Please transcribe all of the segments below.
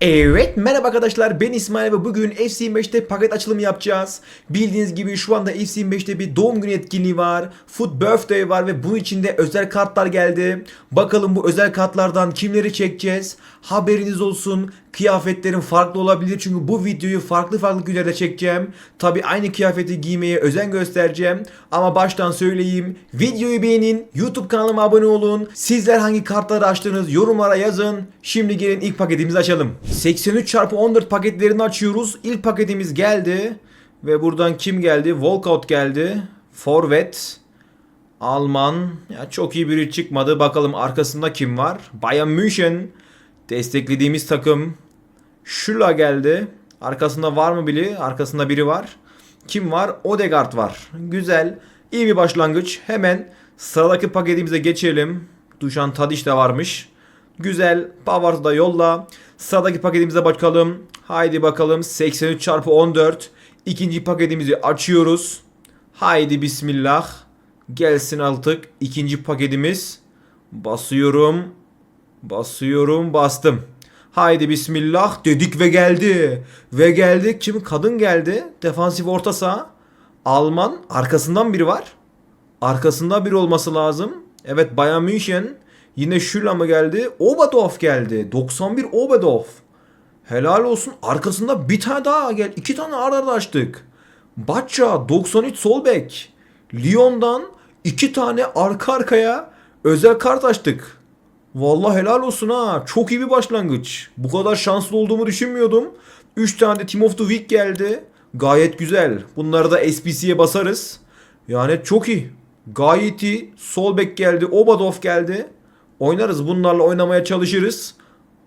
Evet merhaba arkadaşlar ben İsmail ve bugün FC25'te paket açılımı yapacağız. Bildiğiniz gibi şu anda FC25'te bir doğum günü etkinliği var. Food Birthday var ve bunun içinde özel kartlar geldi. Bakalım bu özel kartlardan kimleri çekeceğiz. Haberiniz olsun kıyafetlerin farklı olabilir çünkü bu videoyu farklı farklı günlerde çekeceğim. Tabi aynı kıyafeti giymeye özen göstereceğim. Ama baştan söyleyeyim videoyu beğenin, YouTube kanalıma abone olun. Sizler hangi kartları açtınız yorumlara yazın. Şimdi gelin ilk paketimizi açalım. 83 x 14 paketlerini açıyoruz. İlk paketimiz geldi. Ve buradan kim geldi? Walkout geldi. Forvet. Alman. Ya çok iyi biri çıkmadı. Bakalım arkasında kim var? Bayern München. Desteklediğimiz takım. Şula geldi. Arkasında var mı biri? Arkasında biri var. Kim var? Odegaard var. Güzel. İyi bir başlangıç. Hemen sıradaki paketimize geçelim. Duşan Tadiş de varmış. Güzel. Pavard'ı da yolla. Sıradaki paketimize bakalım. Haydi bakalım. 83 çarpı 14. İkinci paketimizi açıyoruz. Haydi bismillah. Gelsin artık ikinci paketimiz. Basıyorum. Basıyorum bastım. Haydi bismillah dedik ve geldi. Ve geldi. Kim? Kadın geldi. Defansif orta saha. Alman. Arkasından biri var. Arkasında biri olması lazım. Evet Bayern München. Yine Schüller mı geldi? Obadorf geldi. 91 Obadorf. Helal olsun. Arkasında bir tane daha gel. İki tane arda arda açtık. Batça 93 sol bek. Lyon'dan iki tane arka arkaya özel kart açtık. Vallahi helal olsun ha. Çok iyi bir başlangıç. Bu kadar şanslı olduğumu düşünmüyordum. 3 tane de Team of the Week geldi. Gayet güzel. Bunları da SPC'ye basarız. Yani çok iyi. Gayet iyi. Sol bek geldi. Obadov geldi. Oynarız. Bunlarla oynamaya çalışırız.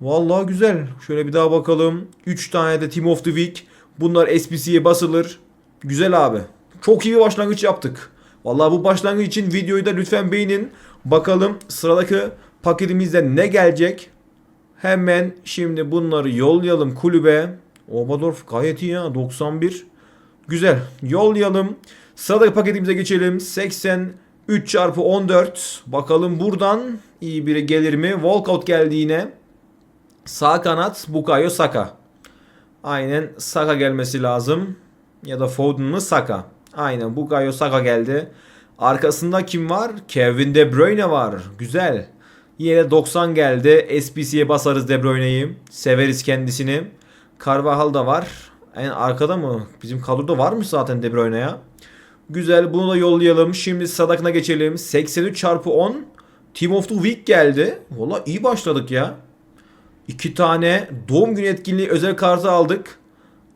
Vallahi güzel. Şöyle bir daha bakalım. 3 tane de Team of the Week. Bunlar SPC'ye basılır. Güzel abi. Çok iyi bir başlangıç yaptık. Vallahi bu başlangıç için videoyu da lütfen beğenin. Bakalım sıradaki paketimizde ne gelecek? Hemen şimdi bunları yollayalım kulübe. Obadorf gayet iyi ya 91. Güzel yollayalım. Sıradaki paketimize geçelim. 83 çarpı 14. Bakalım buradan iyi biri gelir mi? Walkout geldi yine. Sağ kanat Bukayo Saka. Aynen Saka gelmesi lazım. Ya da Foden mı Saka. Aynen Bukayo Saka geldi. Arkasında kim var? Kevin De Bruyne var. Güzel. Yine de 90 geldi. SPC'ye basarız De Bruyne'yi. Severiz kendisini. Carvajal da var. En arkada mı? Bizim kadroda varmış zaten De Bruyne ya. Güzel bunu da yollayalım. Şimdi sadakına geçelim. 83 çarpı 10. Team of the Week geldi. Valla iyi başladık ya. İki tane doğum günü etkinliği özel kartı aldık.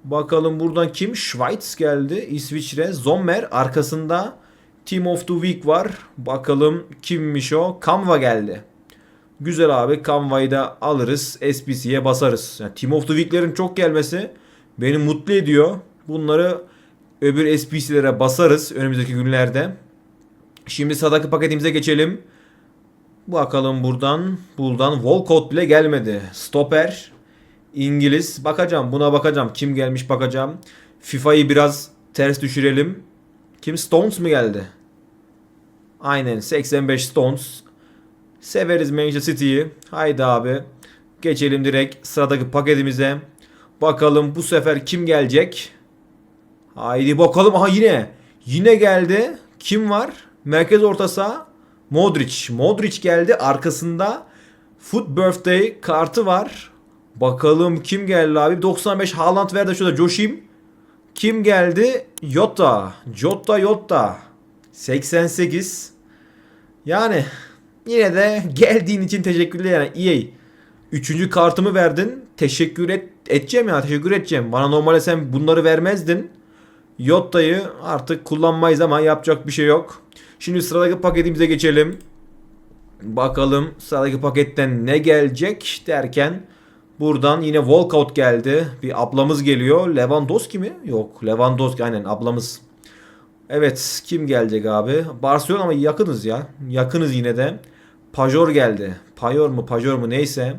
Bakalım buradan kim? Schweiz geldi. İsviçre. Sommer arkasında Team of the Week var. Bakalım kimmiş o? Canva geldi. Güzel abi. Canva'yı da alırız. SPC'ye basarız. Yani Team of the Week'lerin çok gelmesi beni mutlu ediyor. Bunları öbür SPC'lere basarız önümüzdeki günlerde. Şimdi sadaki paketimize geçelim. Bakalım buradan. Buradan Walcott bile gelmedi. Stoper. İngiliz. Bakacağım. Buna bakacağım. Kim gelmiş bakacağım. FIFA'yı biraz ters düşürelim. Kim? Stones mu geldi? Aynen. 85 Stones. Severiz Manchester City'yi. Haydi abi. Geçelim direkt sıradaki paketimize. Bakalım bu sefer kim gelecek? Haydi bakalım. Aha yine. Yine geldi. Kim var? Merkez orta saha. Modric. Modric geldi. Arkasında Foot Birthday kartı var. Bakalım kim geldi abi? 95 Haaland ver de şurada coşayım. Kim geldi? Jota. Jota Jota. 88. Yani yine de geldiğin için teşekkürler yani EA. Üçüncü kartımı verdin. Teşekkür et, edeceğim ya teşekkür edeceğim. Bana normalde sen bunları vermezdin. Yotta'yı artık kullanmayız ama yapacak bir şey yok. Şimdi sıradaki paketimize geçelim. Bakalım sıradaki paketten ne gelecek derken buradan yine walkout geldi. Bir ablamız geliyor. Lewandowski mi? Yok Lewandowski aynen ablamız. Evet kim gelecek abi? Barcelona ama yakınız ya. Yakınız yine de. Pajor geldi. Pajor mu Pajor mu neyse.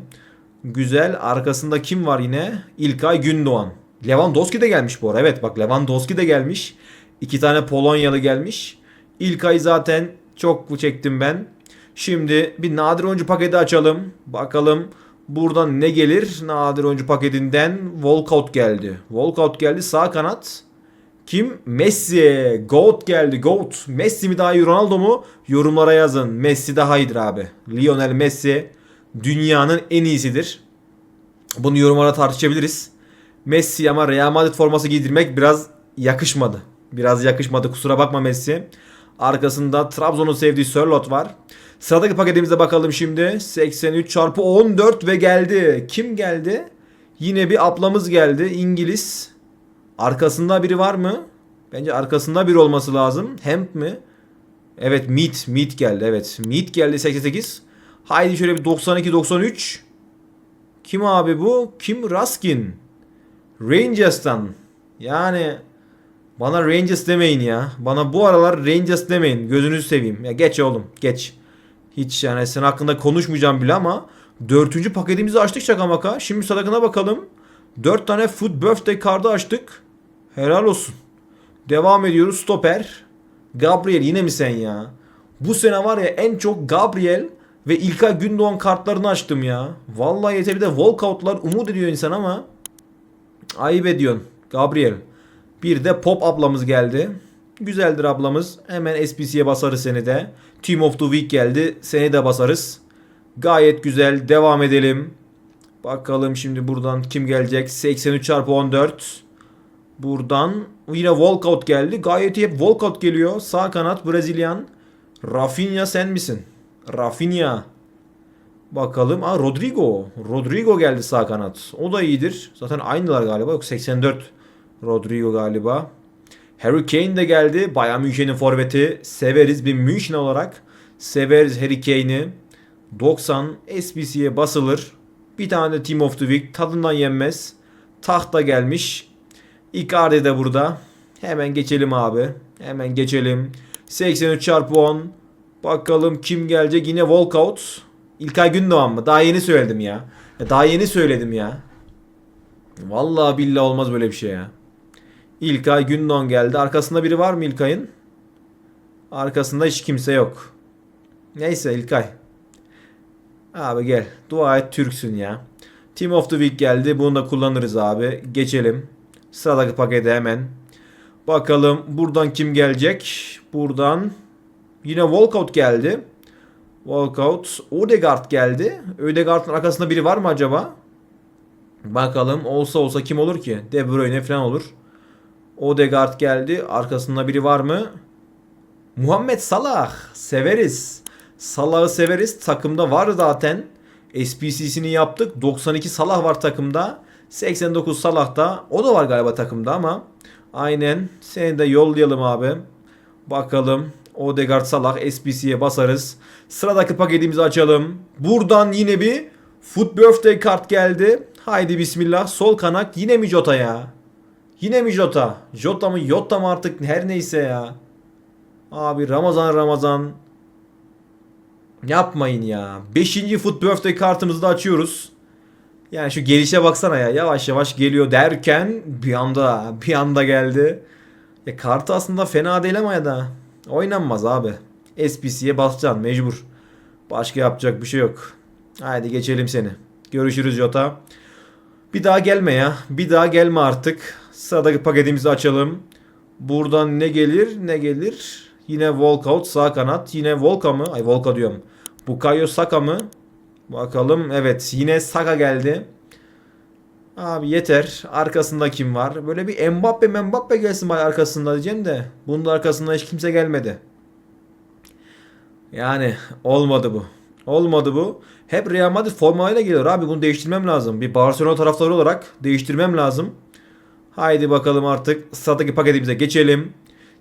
Güzel. Arkasında kim var yine? İlkay Gündoğan. Lewandowski de gelmiş bu ara. Evet bak Lewandowski de gelmiş. İki tane Polonyalı gelmiş. İlkay zaten çok çektim ben. Şimdi bir nadir oyuncu paketi açalım. Bakalım Buradan ne gelir? Nadir oyuncu paketinden Walkout geldi. Walkout geldi sağ kanat. Kim? Messi. Goat geldi. Goat. Messi mi daha iyi Ronaldo mu? Yorumlara yazın. Messi daha iyidir abi. Lionel Messi dünyanın en iyisidir. Bunu yorumlara tartışabiliriz. Messi ama Real Madrid forması giydirmek biraz yakışmadı. Biraz yakışmadı kusura bakma Messi. Arkasında Trabzon'un sevdiği Sörlot var. Sıradaki paketimize bakalım şimdi. 83 çarpı 14 ve geldi. Kim geldi? Yine bir ablamız geldi. İngiliz. Arkasında biri var mı? Bence arkasında biri olması lazım. Hemp mi? Evet Meat. Meat geldi evet. Meat geldi 88. Haydi şöyle bir 92-93. Kim abi bu? Kim? Raskin. Rangers'tan. Yani bana Rangers demeyin ya. Bana bu aralar Rangers demeyin. Gözünüzü seveyim. Ya geç oğlum geç. Hiç yani sen hakkında konuşmayacağım bile ama dördüncü paketimizi açtık şaka maka. Şimdi sadakına bakalım. Dört tane Food Birthday kartı açtık. Helal olsun. Devam ediyoruz. Stoper. Gabriel yine mi sen ya? Bu sene var ya en çok Gabriel ve İlkay Gündoğan kartlarını açtım ya. Vallahi yeter bir de walkoutlar umut ediyor insan ama ayıp ediyorsun. Gabriel. Bir de Pop ablamız geldi. Güzeldir ablamız. Hemen SPC'ye basarız seni de. Team of the Week geldi. Seni de basarız. Gayet güzel. Devam edelim. Bakalım şimdi buradan kim gelecek? 83 çarpı 14. Buradan yine walkout geldi. Gayet hep walkout geliyor. Sağ kanat Brezilyan. Rafinha sen misin? Rafinha. Bakalım. Aa Rodrigo. Rodrigo geldi sağ kanat. O da iyidir. Zaten aynılar galiba. Yok 84 Rodrigo galiba. Harry Kane de geldi. Bayern Münih'in forveti. Severiz bir München olarak. Severiz Harry Kane'i. 90 SBC'ye basılır. Bir tane de Team of the Week tadından yenmez. Tahta gelmiş. Icardi de burada. Hemen geçelim abi. Hemen geçelim. 83 çarpı 10. Bakalım kim gelecek. Yine walkout. İlkay Gündoğan mı? Daha yeni söyledim ya. ya. Daha yeni söyledim ya. Vallahi billahi olmaz böyle bir şey ya. İlkay Gündoğan geldi. Arkasında biri var mı İlkay'ın? Arkasında hiç kimse yok. Neyse İlkay. Abi gel. Dua et Türksün ya. Team of the Week geldi. Bunu da kullanırız abi. Geçelim. Sıradaki pakete hemen. Bakalım buradan kim gelecek? Buradan yine Walkout geldi. Walkout. Odegaard geldi. Odegaard'ın arkasında biri var mı acaba? Bakalım olsa olsa kim olur ki? De Bruyne falan olur. Odegaard geldi. Arkasında biri var mı? Muhammed Salah. Severiz. Salah'ı severiz. Takımda var zaten. SPC'sini yaptık. 92 Salah var takımda. 89 Salah da. O da var galiba takımda ama. Aynen. Seni de yollayalım abi. Bakalım. Odegaard Salah SPC'ye basarız. Sıradaki paketimizi açalım. Buradan yine bir Foot Birthday kart geldi. Haydi bismillah. Sol kanat yine mi Jota ya? Yine mi Jota? Jota mı Jota mı artık her neyse ya. Abi Ramazan Ramazan. Yapmayın ya. 5. Foot Birthday kartımızı da açıyoruz. Yani şu gelişe baksana ya. Yavaş yavaş geliyor derken bir anda bir anda geldi. Ya kartı aslında fena değil ama ya da oynanmaz abi. SPC'ye basacaksın mecbur. Başka yapacak bir şey yok. Haydi geçelim seni. Görüşürüz Jota. Bir daha gelme ya. Bir daha gelme artık. Sıradaki paketimizi açalım. Buradan ne gelir ne gelir. Yine walkout sağ kanat. Yine Volka mı? Ay Volka diyorum. Bukayo Saka mı? Bakalım. Evet yine Saka geldi. Abi yeter. Arkasında kim var? Böyle bir Mbappe Mbappe gelsin bari arkasında diyeceğim de. Bunun arkasında hiç kimse gelmedi. Yani olmadı bu. Olmadı bu. Hep Real Madrid formayla geliyor abi. Bunu değiştirmem lazım. Bir Barcelona taraftarı olarak değiştirmem lazım. Haydi bakalım artık sıradaki paketimize geçelim.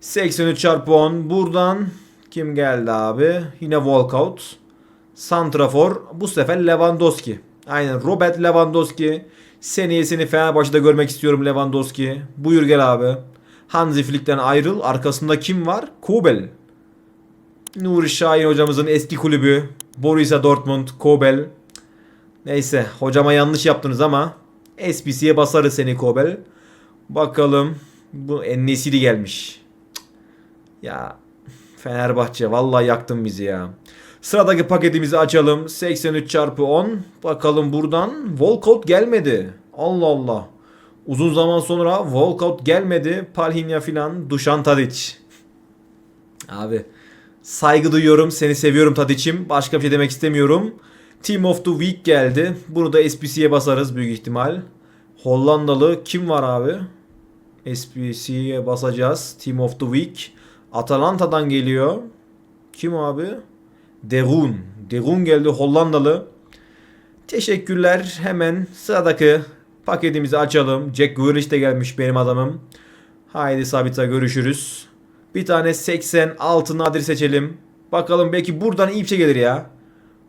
83 çarpı 10. Buradan kim geldi abi? Yine walkout. Santrafor. Bu sefer Lewandowski. Aynen Robert Lewandowski. Seniyesini Fenerbahçe'de görmek istiyorum Lewandowski. Buyur gel abi. Hansi Flick'ten ayrıl. Arkasında kim var? Kobel. Nuri Şahin hocamızın eski kulübü. Borussia Dortmund, Kobel. Neyse hocama yanlış yaptınız ama SPC'ye basarız seni Kobel. Bakalım. Bu Ennesiri gelmiş. Ya Fenerbahçe vallahi yaktın bizi ya. Sıradaki paketimizi açalım. 83 çarpı 10. Bakalım buradan. Walcott gelmedi. Allah Allah. Uzun zaman sonra Walcott gelmedi. Palhinha filan. Dušan Tadic. Abi saygı duyuyorum. Seni seviyorum Tadic'im. Başka bir şey demek istemiyorum. Team of the Week geldi. Bunu da SPC'ye basarız büyük ihtimal. Hollandalı kim var abi? SPC'ye basacağız. Team of the Week. Atalanta'dan geliyor. Kim abi? Derun. Derun geldi Hollandalı. Teşekkürler. Hemen sıradaki paketimizi açalım. Jack Grealish de gelmiş benim adamım. Haydi Sabit'a görüşürüz. Bir tane 86 nadir seçelim. Bakalım belki buradan iyi bir şey gelir ya.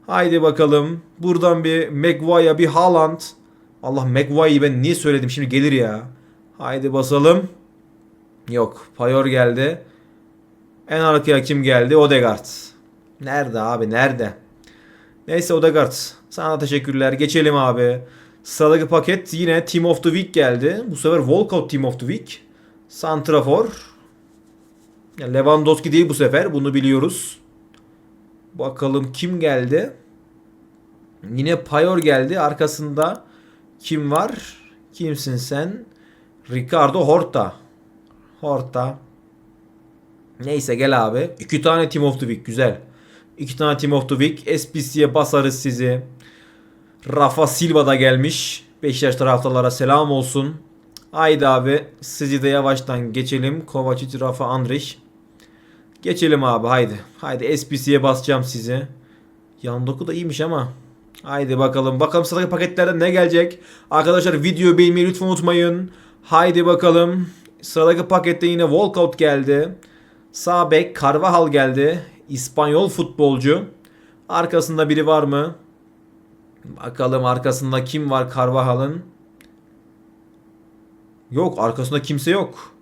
Haydi bakalım. Buradan bir Maguire, bir Haaland. Allah Maguire'yi ben niye söyledim şimdi gelir ya. Haydi basalım. Yok. Payor geldi. En arkaya kim geldi? Odegaard. Nerede abi nerede? Neyse Odegaard. Sana teşekkürler. Geçelim abi. Sıradaki paket yine Team of the Week geldi. Bu sefer Walcott Team of the Week. Santrafor. Ya Lewandowski değil bu sefer. Bunu biliyoruz. Bakalım kim geldi? Yine Payor geldi. Arkasında kim var? Kimsin sen? Ricardo Horta. Horta. Neyse gel abi. İki tane Team of the Week. Güzel. İki tane Team of the Week. SPC'ye basarız sizi. Rafa Silva da gelmiş. Beşiktaş taraftarlara selam olsun. Haydi abi. Sizi de yavaştan geçelim. Kovacic, Rafa, Andrich. Geçelim abi haydi. Haydi SPC'ye basacağım sizi. Yandoku da iyiymiş ama. Haydi bakalım. Bakalım sıradaki paketlerden ne gelecek. Arkadaşlar videoyu beğenmeyi lütfen unutmayın. Haydi bakalım. Sıradaki pakette yine Walcott geldi. Sağ bek Carvajal geldi. İspanyol futbolcu. Arkasında biri var mı? Bakalım arkasında kim var Carvajal'ın? Yok arkasında kimse yok.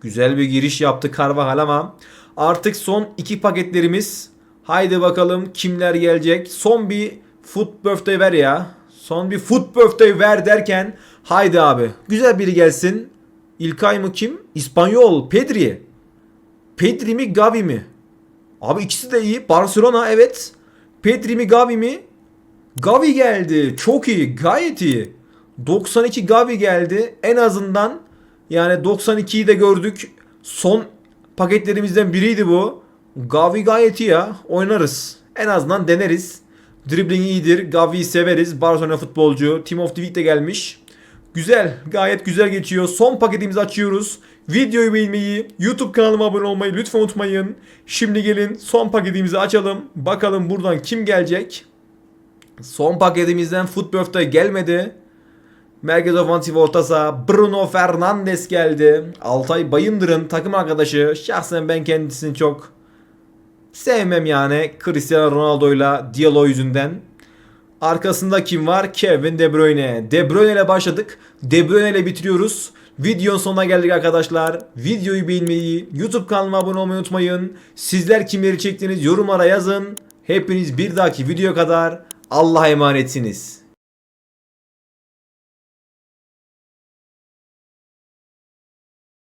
Güzel bir giriş yaptı Carvajal ama artık son iki paketlerimiz. Haydi bakalım kimler gelecek. Son bir foot birthday ver ya. Son bir foot birthday ver derken haydi abi. Güzel biri gelsin. İlkay mı kim? İspanyol. Pedri. Pedri mi Gavi mi? Abi ikisi de iyi. Barcelona evet. Pedri mi Gavi mi? Gavi geldi. Çok iyi. Gayet iyi. 92 Gavi geldi. En azından yani 92'yi de gördük. Son paketlerimizden biriydi bu. Gavi gayet iyi ya. Oynarız. En azından deneriz. Dribbling iyidir. Gavi'yi severiz. Barcelona futbolcu. Team of the Week de gelmiş. Güzel. Gayet güzel geçiyor. Son paketimizi açıyoruz. Videoyu beğenmeyi, YouTube kanalıma abone olmayı lütfen unutmayın. Şimdi gelin son paketimizi açalım. Bakalım buradan kim gelecek? Son paketimizden Foot Birthday gelmedi. Merkez ofansif orta saha Bruno Fernandes geldi. Altay Bayındır'ın takım arkadaşı. Şahsen ben kendisini çok sevmem yani. Cristiano Ronaldo'yla diyalog yüzünden. Arkasında kim var? Kevin De Bruyne. De Bruyne ile başladık. De Bruyne ile bitiriyoruz. Videonun sonuna geldik arkadaşlar. Videoyu beğenmeyi, YouTube kanalıma abone olmayı unutmayın. Sizler kimleri çektiniz yorumlara yazın. Hepiniz bir dahaki video kadar Allah'a emanetsiniz.